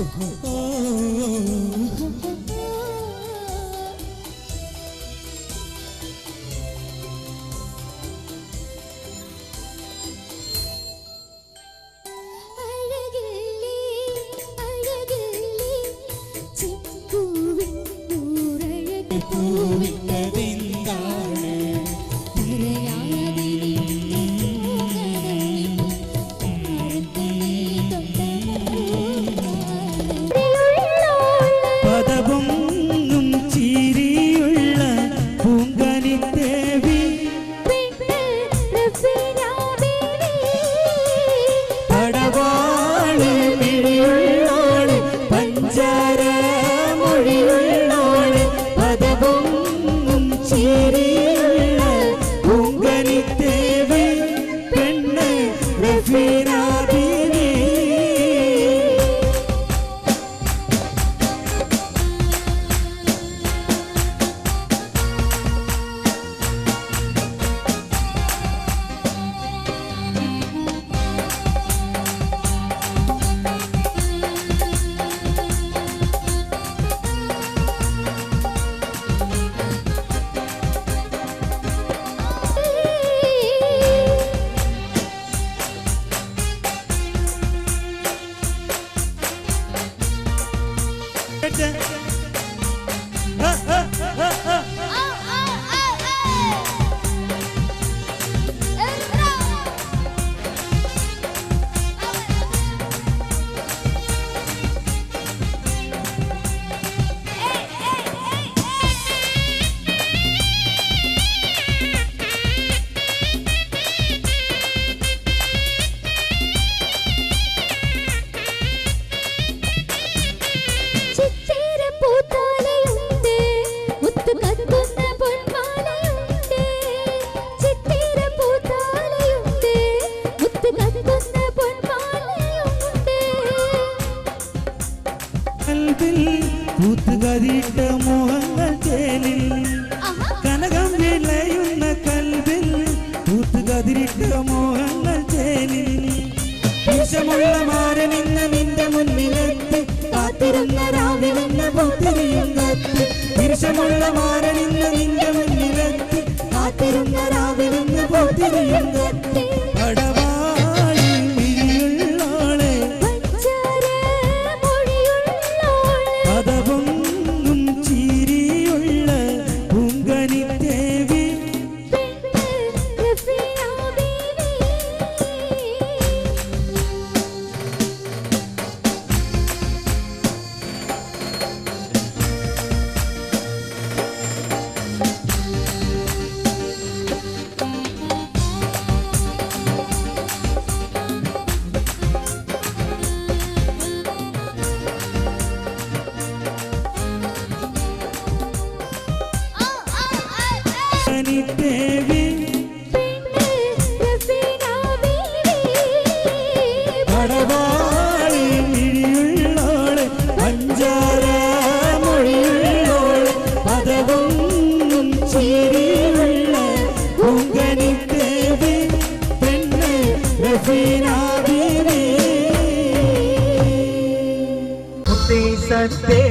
Oh, better കനലിൽ പൂത്തുകരിട്ട മുഖങ്ങൾ ചേലിൽ കനകം വിളയുന്ന കൽവിൽ പൂത്തുകതിരിട്ട മോഹങ്ങൾ ചേലിൽ വിഷമുള്ള മാരനിന്ന് നിന്റെ മുന്നിലെത്തി കാത്തിരുന്ന രാവിലെന്ന പൂത്തിരിയും കത്തി വിഷമുള്ള മാരനിന്ന് നിന്റെ മുന്നിലെത്തി കാത്തിരുന്ന രാവിലെന്ന് പൂത്തിരിയും കത്തി birthday.